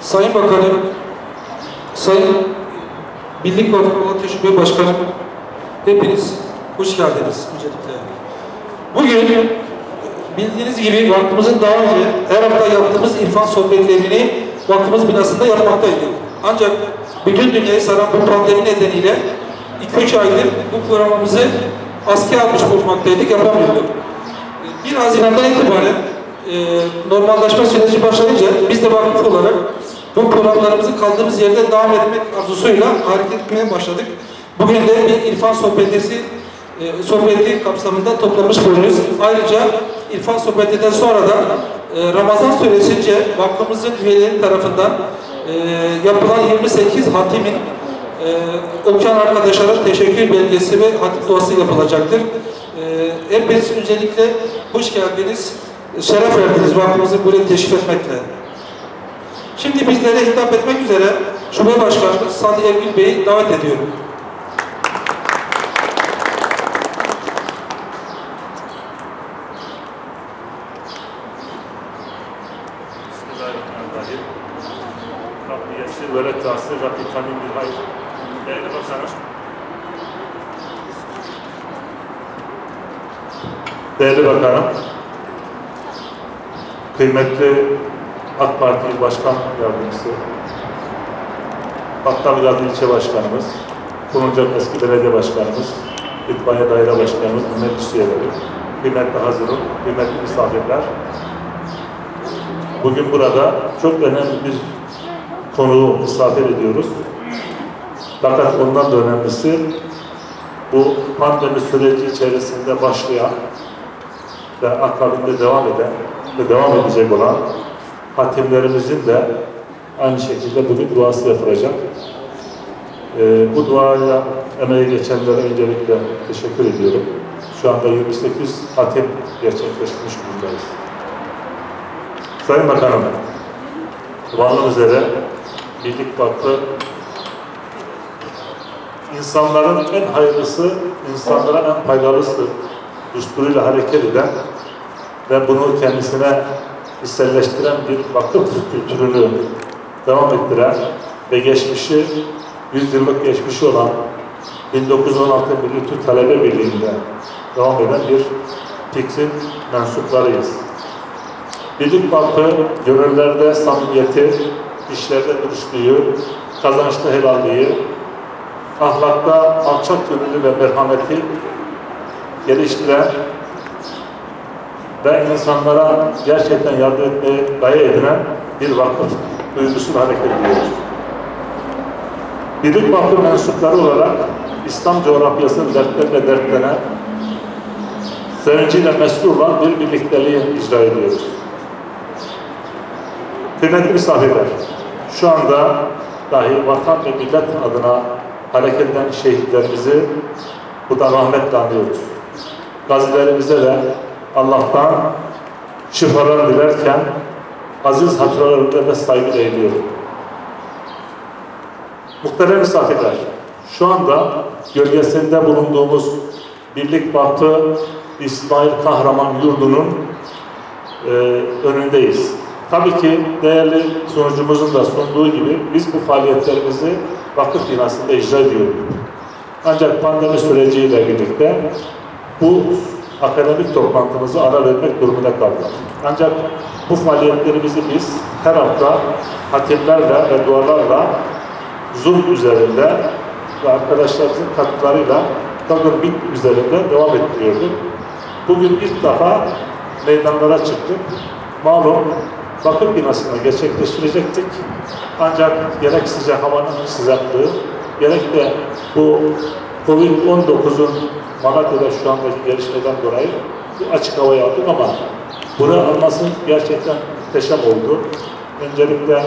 Sayın Bakanım, Sayın Birlik Vakfı Tecrübe Başkanım, hepiniz hoş geldiniz öncelikle. Bugün bildiğiniz gibi vakfımızın daha önce her hafta yaptığımız irfan sohbetlerini vakfımız binasında yapmaktaydık. Ancak bütün dünyayı saran bu pandemi nedeniyle 2-3 aydır bu programımızı askıya almış bulunmaktaydık, yapamıyorduk. 1 Haziran'dan itibaren e, normalleşme süreci başlayınca biz de vakıf olarak bu programlarımızı kaldığımız yerde devam etmek arzusuyla hareket etmeye başladık. Bugün de bir irfan sohbetisi e, sohbeti kapsamında toplamış bulunuyoruz. Ayrıca irfan sohbetinden sonra da e, Ramazan süresince vakfımızın üyeleri tarafından e, yapılan 28 hatimin e, okuyan arkadaşlara teşekkür belgesi ve hatim duası yapılacaktır. E, hepiniz öncelikle hoş geldiniz, şeref verdiniz vakfımızı buraya teşrif etmekle. Şimdi bizlere hitap etmek üzere Şube Başkanı Sadi Ergül Bey'i davet ediyorum. Bismillahirrahmanirrahim. Rabbi yessir ve le tasir, Rabbi tamim hayr. Değerli bakanım. Değerli bakanım. Kıymetli AK Parti Başkan Yardımcısı, Battal İlçe Başkanımız, Kumurcak Eski Belediye Başkanımız, İtfaiye Daire Başkanımız, meclis üyeleri, kıymetli hazırım, kıymetli misafirler, Bugün burada çok önemli bir konuğu misafir ediyoruz. Fakat ondan da önemlisi bu pandemi süreci içerisinde başlayan ve akabinde devam eden ve devam edecek olan hatimlerimizin de aynı şekilde bugün duası yapılacak. Ee, bu duaya emeği geçenlere öncelikle teşekkür ediyorum. Şu anda 28 hatim gerçekleştirmiş bulundayız. Sayın Bakanım, varlığı üzere Birlik Vakfı insanların en hayırlısı, insanlara en faydalısı düsturuyla hareket eden ve bunu kendisine hisselleştiren bir vakıf kültürünü devam ettiren ve geçmişi, 100 yıllık geçmişi olan 1916 Milli Türk Talebe Birliği'nde devam eden bir fikrin mensuplarıyız. Birlik Vakfı gönüllerde samimiyeti, işlerde dürüstlüğü, kazançta helalliği, ahlakta alçak gönüllü ve merhameti geliştiren ve insanlara gerçekten yardım etmeye gaye edinen bir vakıf duygusuyla hareket ediyoruz. Birlik Vakfı mensupları olarak İslam coğrafyasının dertleriyle dertlenen, sevinciyle mesul olan bir birlikteliği icra ediyoruz. Kıymetli misafirler, şu anda dahi vatan ve millet adına hareket eden şehitlerimizi buradan rahmetle anıyoruz. Gazilerimize de Allah'tan şifalar dilerken aziz hatıralarında ve saygı eğiliyorum. Muhterem misafirler, şu anda gölgesinde bulunduğumuz Birlik Vakfı İsmail Kahraman Yurdu'nun e, önündeyiz. Tabii ki değerli sunucumuzun da sunduğu gibi biz bu faaliyetlerimizi vakıf binasında icra ediyoruz. Ancak pandemi süreciyle birlikte bu akademik toplantımızı ara vermek durumunda kaldık. Ancak bu faaliyetlerimizi biz her hafta hatimlerle ve dualarla Zoom üzerinde ve arkadaşlarımızın katkılarıyla Google Meet üzerinde devam ettiriyorduk. Bugün ilk defa meydanlara çıktık. Malum vakıf binasında gerçekleştirecektik. Ancak gerek sıcak havanın sıcaklığı, gerek de bu Covid-19'un Malatya'da şu andaki gelişmeden dolayı bir açık havaya aldık ama bunu alması gerçekten muhteşem oldu. Öncelikle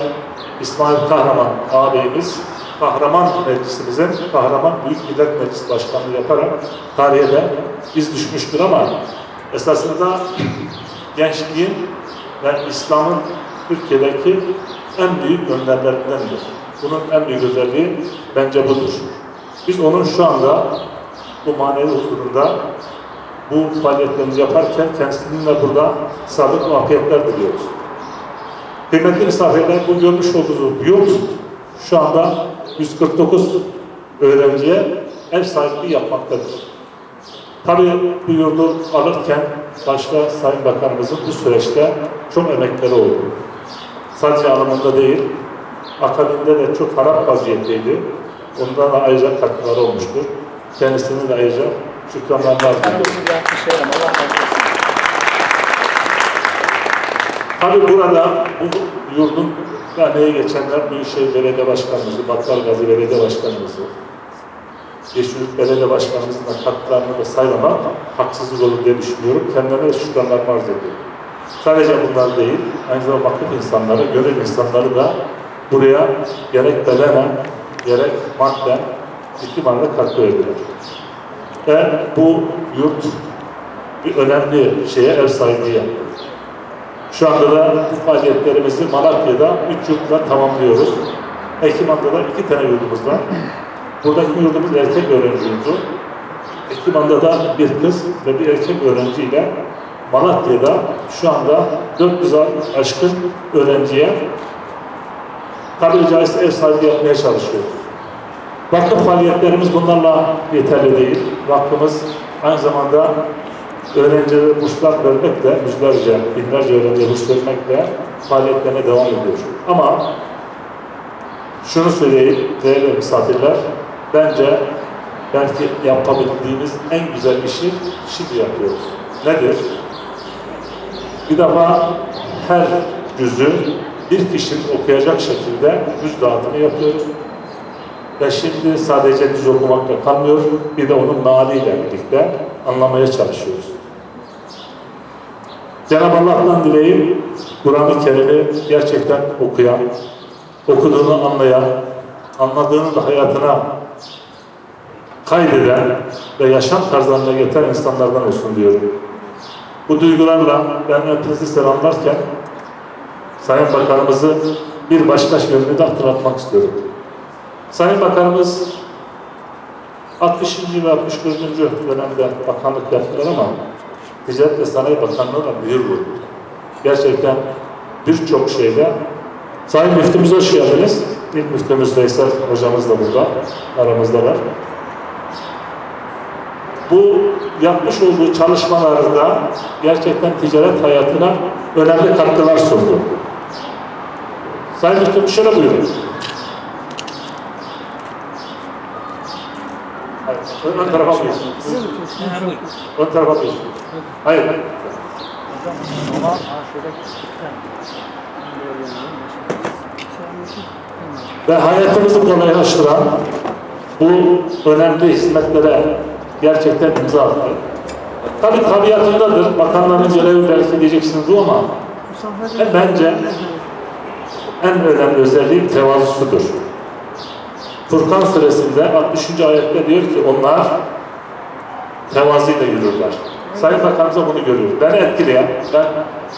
İsmail Kahraman ağabeyimiz Kahraman Meclisimizin Kahraman Büyük Millet Meclisi Başkanlığı yaparak tarihe de iz düşmüştür ama esasında gençliğin ve İslam'ın Türkiye'deki en büyük önderlerindendir. Bunun en büyük özelliği bence budur. Biz onun şu anda bu manevi huzurunda bu faaliyetlerimizi yaparken kendisininle burada sağlık ve afiyetler diliyoruz. Kıymetli misafirler, bu görmüş olduğunuz yurt şu anda 149 öğrenciye ev sahipliği yapmaktadır. Tabii bu yurdu alırken başta Sayın Bakanımızın bu süreçte çok emekleri oldu. Sadece alımında değil, akabinde de çok harap vaziyetteydi. Ondan da ayrıca katkıları olmuştur. Kendisine de ayrıca şükranlarını arz. Tabii burada bu yurdun emeği geçenler Büyükşehir Belediye Başkanımızı, Battal Belediye Başkanımızı, Yeşilyurt Belediye Başkanımızın da katkılarını da saymamak haksızlık olur diye düşünüyorum. Kendilerine şükranlarımı arz ediyorum. Sadece bunlar değil, aynı zamanda vakıf insanları, gönül insanları da buraya gerek bedenen, gerek madden ciddi manada katkı verdiler. Ve bu yurt bir önemli şeye ev sahipliği yaptı. Şu anda da bu faaliyetlerimizi Malatya'da üç yurtla tamamlıyoruz. Ekim da iki tane yurdumuz var. Buradaki yurdumuz erkek öğrenci yurdu. Ekim da bir kız ve bir erkek öğrenciyle Malatya'da şu anda 400'e aşkın öğrenciye tabiri caizse ev sahibi yapmaya çalışıyoruz. Vakıf faaliyetlerimiz bunlarla yeterli değil. Vakfımız aynı zamanda öğrencilere burslar vermekle, yüzlerce, binlerce öğrenciye burs vermekle faaliyetlerine devam ediyor. Ama şunu söyleyeyim değerli misafirler, bence belki yapabildiğimiz en güzel işi şimdi yapıyoruz. Nedir? Bir defa her cüzü bir kişinin okuyacak şekilde yüz dağıtımı yapıyoruz. Ve şimdi sadece düz okumakla kalmıyor, bir de onun mealiyle birlikte anlamaya çalışıyoruz. Cenab-ı Allah'tan dileğim, Kur'an-ı Kerim'i gerçekten okuyan, okuduğunu anlayan, anladığını da hayatına kaydeden ve yaşam tarzlarına getiren insanlardan olsun diyorum. Bu duygularla ben hepinizi selamlarken Sayın Bakanımızı bir başka yönünü de hatırlatmak istiyorum. Sayın Bakanımız 60. ve 61. dönemde bakanlık yaptılar ama Ticaret ve Sanayi Bakanlığı da mühür vurdu. Gerçekten birçok şeyde Sayın Müftümüz hoş geldiniz. İlk Müftümüz Veysel hocamız da burada, aramızdalar. Bu yapmış olduğu çalışmalarda gerçekten ticaret hayatına önemli katkılar sundu. Sayın Müftüm şöyle buyurun. Hayır, ön, ön tarafa buyurun. Ön tarafa buyurun. Hayır. Ve hayatımızı kolaylaştıran bu önemli hizmetlere gerçekten imza attı. Tabii tabiatındadır. Bakanların görevi belki diyeceksiniz bu ama e, bence en önemli özelliği tevazusudur. Furkan suresinde 60. ayette diyor ki onlar tevazıyla yürürler. Sayın Bakanımıza bunu görüyoruz. Beni etkileyen, ben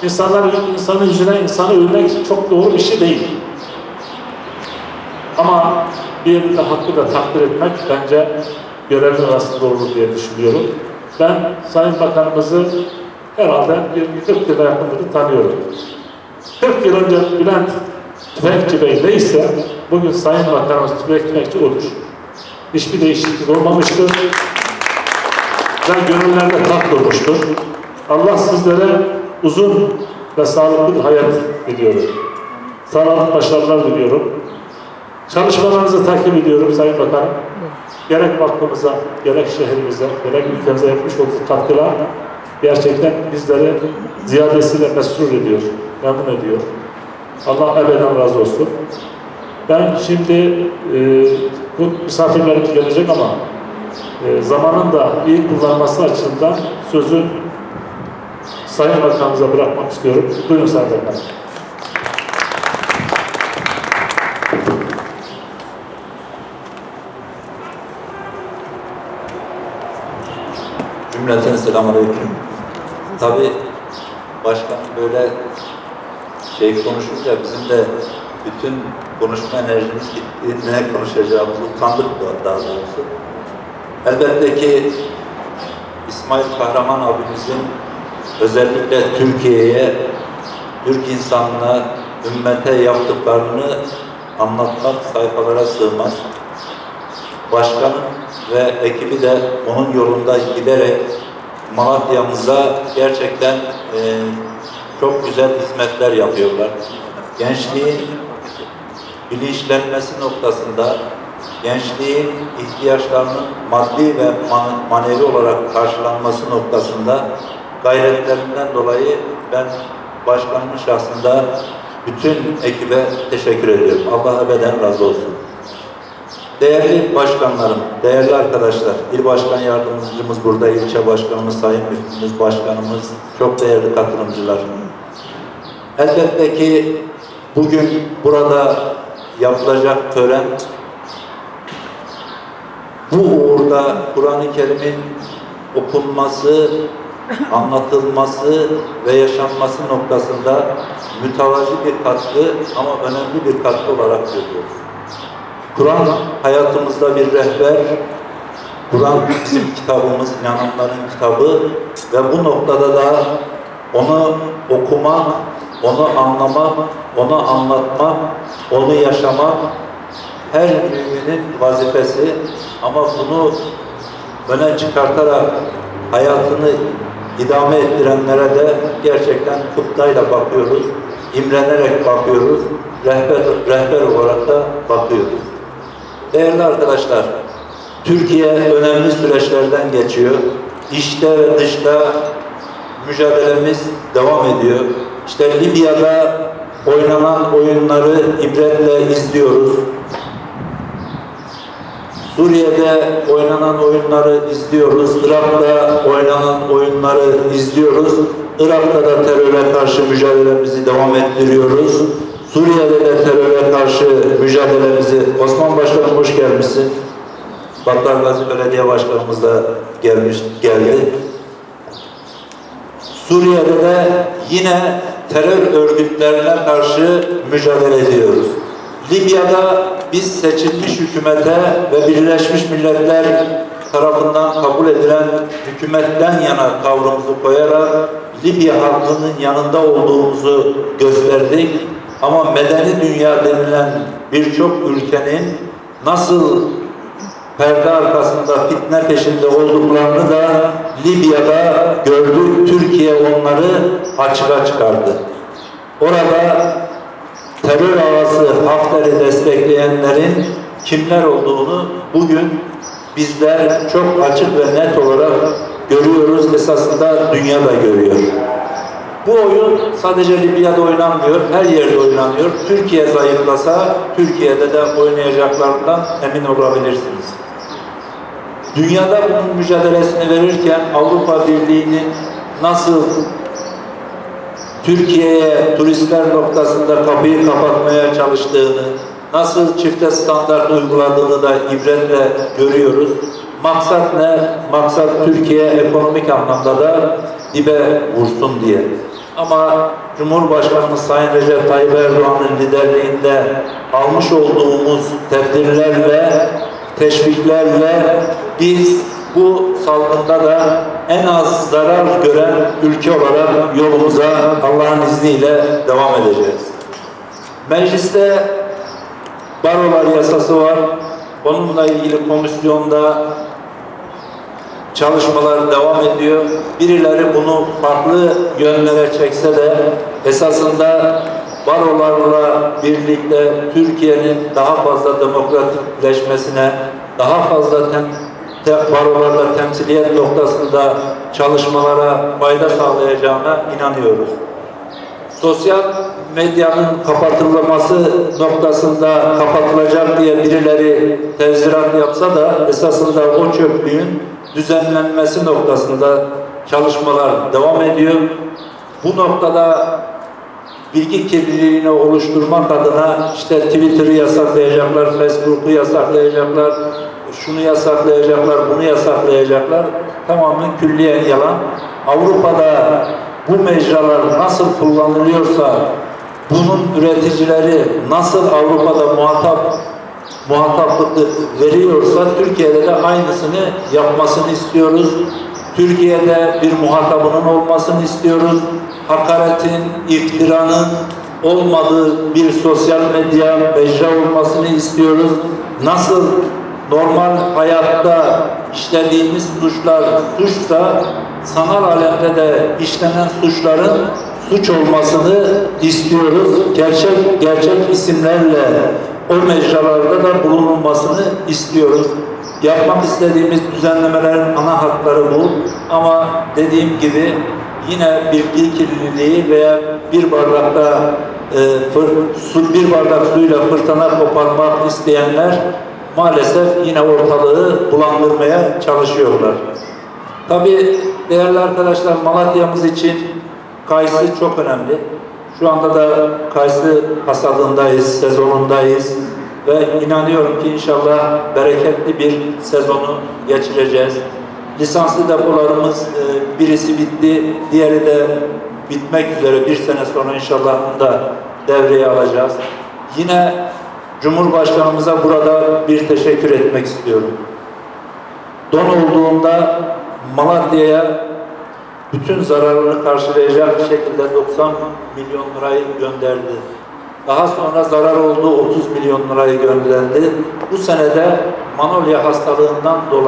insanların insanın yüzüne insanı övmek çok doğru bir şey değil. Ama bir de hakkı da takdir etmek bence görevler arasında olur diye düşünüyorum. Ben Sayın Bakanımızı herhalde bir 40 yıla yakındır tanıyorum. 40 yıl önce Bülent Tüfekçi Bey neyse bugün Sayın Bakanımız Tüfek Tüfekçi. Hiçbir değişiklik olmamıştır ve gönüllerde tat durmuştur. Allah sizlere uzun ve sağlıklı bir hayat diliyorum. Sağlıklı başarılar diliyorum. Çalışmalarınızı takip ediyorum Sayın Bakanım. Gerek vakfımıza, gerek şehrimize, gerek ülkemize yapmış olduğu katkılar gerçekten bizleri ziyadesiyle mesrur ediyor, memnun ediyor. Allah ebeden razı olsun. Ben şimdi e, bu misafirlerimiz gelecek ama e, zamanın da iyi kullanması açısından sözü Sayın Bakanımıza bırakmak istiyorum. Buyurun Sayın Bakanım. Cümleten selamünaleyküm. Tabi başkanım böyle şey konuşunca bizim de bütün konuşma enerjimiz gitti. Ne konuşacağımızı utandık da- daha doğrusu. Elbette ki İsmail Kahraman abimizin özellikle Türkiye'ye, Türk insanına ümmete yaptıklarını anlatmak sayfalara sığmaz. Başkan ve ekibi de onun yolunda giderek Malatya'mıza gerçekten e, çok güzel hizmetler yapıyorlar. Gençliğin bilinçlenmesi noktasında gençliğin ihtiyaçlarının maddi ve man- manevi olarak karşılanması noktasında gayretlerinden dolayı ben başkanın şahsında bütün ekibe teşekkür ediyorum. Allah ebeden razı olsun. Değerli başkanlarım, değerli arkadaşlar, il başkan yardımcımız burada, ilçe başkanımız, sayın müftümüz, başkanımız, çok değerli katılımcılar. Elbette ki bugün burada yapılacak tören bu uğurda Kur'an-ı Kerim'in okunması, anlatılması ve yaşanması noktasında mütevazi bir katkı ama önemli bir katkı olarak görüyoruz. Kur'an hayatımızda bir rehber, Kur'an bizim kitabımız, inananların kitabı ve bu noktada da onu okumak, onu anlamak, onu anlatmak, onu yaşamak her müminin vazifesi ama bunu öne çıkartarak hayatını idame ettirenlere de gerçekten kutlayla bakıyoruz, imrenerek bakıyoruz, rehber, rehber olarak da bakıyoruz. Değerli arkadaşlar, Türkiye önemli süreçlerden geçiyor. İşte ve dışta mücadelemiz devam ediyor. İşte Libya'da oynanan oyunları ibretle izliyoruz. Suriye'de oynanan oyunları izliyoruz. Irak'ta oynanan oyunları izliyoruz. Irak'ta da teröre karşı mücadelemizi devam ettiriyoruz. Suriye'de de teröre karşı mücadelemizi... Osman Başkanım hoş gelmişsin. Battal Gazi Belediye Başkanımız da gelmiş, geldi. Suriye'de de yine terör örgütlerine karşı mücadele ediyoruz. Libya'da biz seçilmiş hükümete ve Birleşmiş Milletler tarafından kabul edilen hükümetten yana tavrımızı koyarak Libya halkının yanında olduğumuzu gösterdik. Ama medeni dünya denilen birçok ülkenin nasıl perde arkasında fitne peşinde olduklarını da Libya'da gördük. Türkiye onları açığa çıkardı. Orada terör havası Hafter'i destekleyenlerin kimler olduğunu bugün bizler çok açık ve net olarak görüyoruz. Esasında dünya da görüyor. Bu oyun sadece Libya'da oynanmıyor, her yerde oynanıyor. Türkiye zayıflasa, Türkiye'de de oynayacaklarından emin olabilirsiniz. Dünyada bunun mücadelesini verirken Avrupa Birliği'nin nasıl Türkiye'ye turistler noktasında kapıyı kapatmaya çalıştığını, nasıl çifte standart uyguladığını da ibretle görüyoruz. Maksat ne? Maksat Türkiye ekonomik anlamda da dibe vursun diye. Ama Cumhurbaşkanımız Sayın Recep Tayyip Erdoğan'ın liderliğinde almış olduğumuz tedbirlerle, teşviklerle biz bu salgında da en az zarar gören ülke olarak yolumuza Allah'ın izniyle devam edeceğiz. Mecliste barolar yasası var. Onunla ilgili komisyonda çalışmalar devam ediyor. Birileri bunu farklı yönlere çekse de esasında barolarla birlikte Türkiye'nin daha fazla demokratikleşmesine, daha fazla tem, te, barolarda temsiliyet noktasında çalışmalara fayda sağlayacağına inanıyoruz. Sosyal medyanın kapatılması noktasında kapatılacak diye birileri tezvirat yapsa da esasında o çöplüğün düzenlenmesi noktasında çalışmalar devam ediyor. Bu noktada bilgi kirliliğini oluşturmak adına işte Twitter'ı yasaklayacaklar, Facebook'u yasaklayacaklar, şunu yasaklayacaklar, bunu yasaklayacaklar. Tamamen külliyen yalan. Avrupa'da bu mecralar nasıl kullanılıyorsa, bunun üreticileri nasıl Avrupa'da muhatap muhataplık veriyorsa Türkiye'de de aynısını yapmasını istiyoruz. Türkiye'de bir muhatabının olmasını istiyoruz. Hakaretin, iftiranın, olmadığı bir sosyal medya mecra olmasını istiyoruz. Nasıl normal hayatta işlediğimiz suçlar suçsa sanal alemde de işlenen suçların suç olmasını istiyoruz. Gerçek gerçek isimlerle o mecralarda da bulunulmasını istiyoruz. Yapmak istediğimiz düzenlemelerin ana hatları bu. Ama dediğim gibi yine bilgi kirliliği veya bir bardakta e, fır- su, bir bardak suyla fırtına koparmak isteyenler maalesef yine ortalığı bulandırmaya çalışıyorlar. Tabii değerli arkadaşlar Malatya'mız için kayısı çok önemli. Şu anda da kayısı hasadındayız, sezonundayız ve inanıyorum ki inşallah bereketli bir sezonu geçireceğiz. Lisanslı depolarımız e, birisi bitti, diğeri de bitmek üzere bir sene sonra inşallah bunu da devreye alacağız. Yine Cumhurbaşkanımıza burada bir teşekkür etmek istiyorum. Don olduğunda Malatya'ya bütün zararını karşılayacak şekilde 90 milyon lirayı gönderdi. Daha sonra zarar oldu 30 milyon lirayı gönderdi. Bu senede Manolya hastalığından dolayı